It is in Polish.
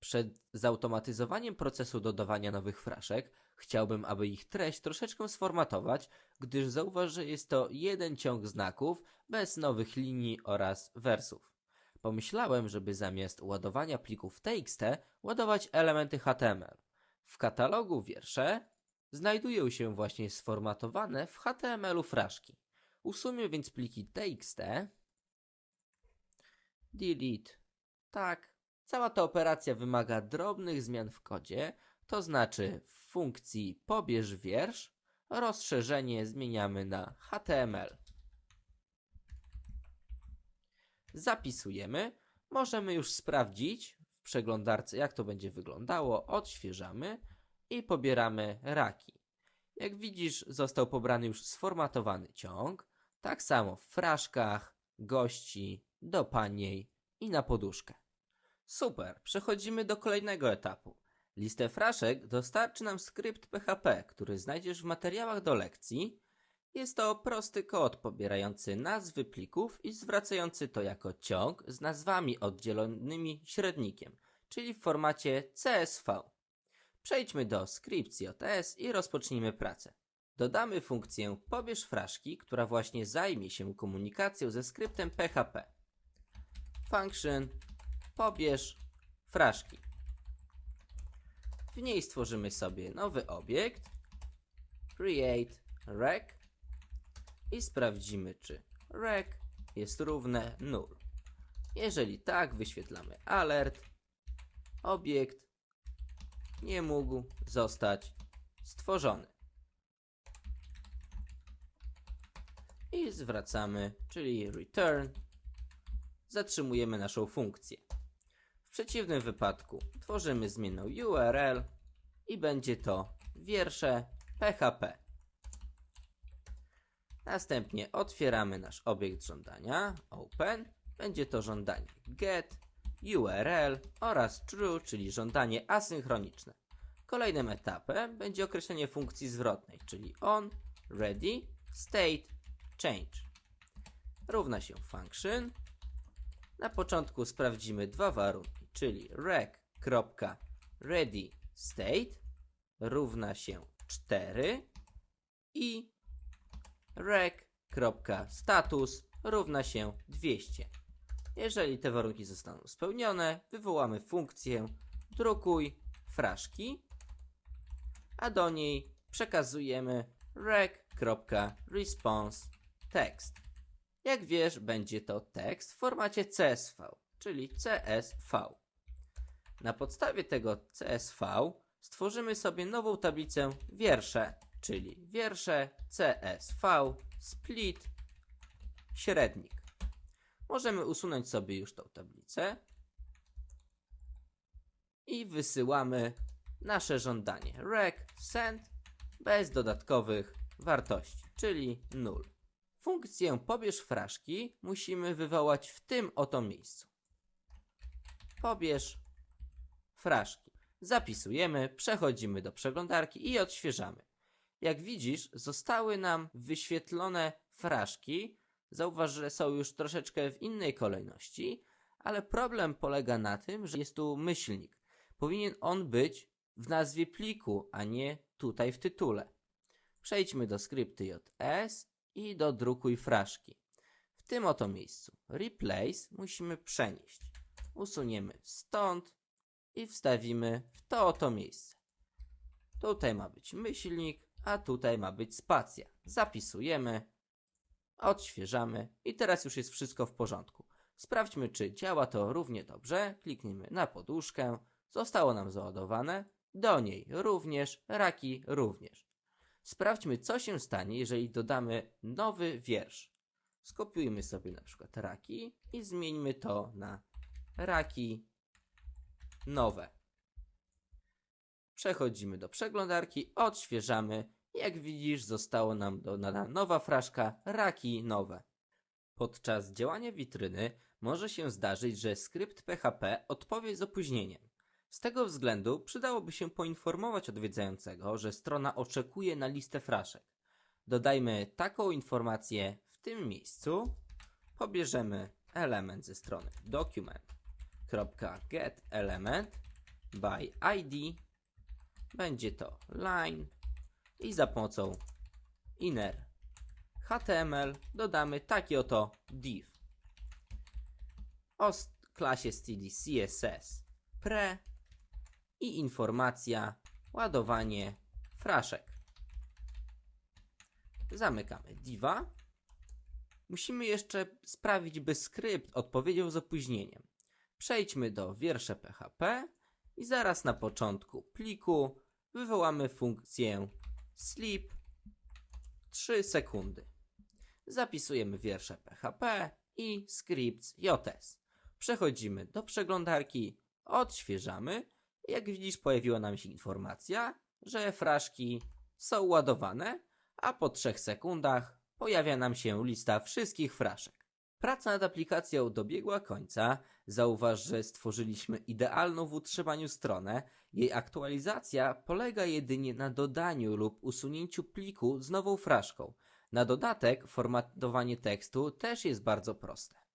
Przed zautomatyzowaniem procesu dodawania nowych fraszek chciałbym, aby ich treść troszeczkę sformatować, gdyż zauważ, że jest to jeden ciąg znaków bez nowych linii oraz wersów. Pomyślałem, żeby zamiast ładowania plików TXT ładować elementy HTML. W katalogu wiersze znajdują się właśnie sformatowane w HTML-u fraszki. Usuńmy więc pliki TXT. Delete. Tak. Cała ta operacja wymaga drobnych zmian w kodzie, to znaczy w funkcji pobierz wiersz rozszerzenie zmieniamy na HTML. Zapisujemy. Możemy już sprawdzić w przeglądarce, jak to będzie wyglądało. Odświeżamy i pobieramy raki. Jak widzisz, został pobrany już sformatowany ciąg. Tak samo w fraszkach, gości, do paniej i na poduszkę. Super, przechodzimy do kolejnego etapu. Listę fraszek dostarczy nam skrypt PHP, który znajdziesz w materiałach do lekcji. Jest to prosty kod pobierający nazwy plików i zwracający to jako ciąg z nazwami oddzielonymi średnikiem, czyli w formacie CSV. Przejdźmy do script.js i rozpocznijmy pracę. Dodamy funkcję pobierz fraszki, która właśnie zajmie się komunikacją ze skryptem PHP. Function pobierz fraszki. W niej stworzymy sobie nowy obiekt create rec i sprawdzimy, czy rec jest równe null. Jeżeli tak, wyświetlamy alert. Obiekt nie mógł zostać stworzony. I zwracamy, czyli return. Zatrzymujemy naszą funkcję. W przeciwnym wypadku tworzymy zmienną URL i będzie to wiersze PHP. Następnie otwieramy nasz obiekt żądania, open. Będzie to żądanie get, URL oraz true, czyli żądanie asynchroniczne. Kolejnym etapem będzie określenie funkcji zwrotnej, czyli on, ready, state, change. Równa się function. Na początku sprawdzimy dwa warunki, czyli rec.ready state. Równa się 4 i rec.status równa się 200. Jeżeli te warunki zostaną spełnione, wywołamy funkcję. Drukuj fraszki, a do niej przekazujemy rec.response text. Jak wiesz, będzie to tekst w formacie CSV, czyli CSV. Na podstawie tego CSV stworzymy sobie nową tablicę wiersze, czyli wiersze CSV split średnik. Możemy usunąć sobie już tą tablicę i wysyłamy nasze żądanie rec send bez dodatkowych wartości, czyli 0. Funkcję pobierz fraszki musimy wywołać w tym oto miejscu. Pobierz fraszki. Zapisujemy, przechodzimy do przeglądarki i odświeżamy. Jak widzisz, zostały nam wyświetlone fraszki. Zauważ, że są już troszeczkę w innej kolejności, ale problem polega na tym, że jest tu myślnik. Powinien on być w nazwie pliku, a nie tutaj w tytule. Przejdźmy do skrypty JS i do drukuj fraszki. W tym oto miejscu replace musimy przenieść. Usuniemy stąd i wstawimy w to oto miejsce. Tutaj ma być myślnik, a tutaj ma być spacja. Zapisujemy, odświeżamy i teraz już jest wszystko w porządku. Sprawdźmy, czy działa to równie dobrze. Kliknijmy na poduszkę. Zostało nam załadowane. Do niej również, raki również. Sprawdźmy, co się stanie, jeżeli dodamy nowy wiersz. Skopiujmy sobie na przykład raki i zmieńmy to na raki nowe. Przechodzimy do przeglądarki, odświeżamy. Jak widzisz, zostało nam dodana nowa fraszka raki nowe. Podczas działania witryny może się zdarzyć, że skrypt PHP odpowie z opóźnieniem. Z tego względu przydałoby się poinformować odwiedzającego, że strona oczekuje na listę fraszek. Dodajmy taką informację w tym miejscu. Pobierzemy element ze strony document.getElement by ID będzie to line i za pomocą inner HTML dodamy taki oto div o klasie stili CSS pre i informacja ładowanie fraszek. Zamykamy diva. Musimy jeszcze sprawić, by skrypt odpowiedział z opóźnieniem. Przejdźmy do wiersze PHP i zaraz na początku pliku wywołamy funkcję sleep 3 sekundy. Zapisujemy wiersze PHP i scripts JS. Przechodzimy do przeglądarki, odświeżamy. Jak widzisz, pojawiła nam się informacja, że fraszki są ładowane, a po 3 sekundach pojawia nam się lista wszystkich fraszek. Praca nad aplikacją dobiegła końca. Zauważ, że stworzyliśmy idealną w utrzymaniu stronę. Jej aktualizacja polega jedynie na dodaniu lub usunięciu pliku z nową fraszką. Na dodatek, formatowanie tekstu też jest bardzo proste.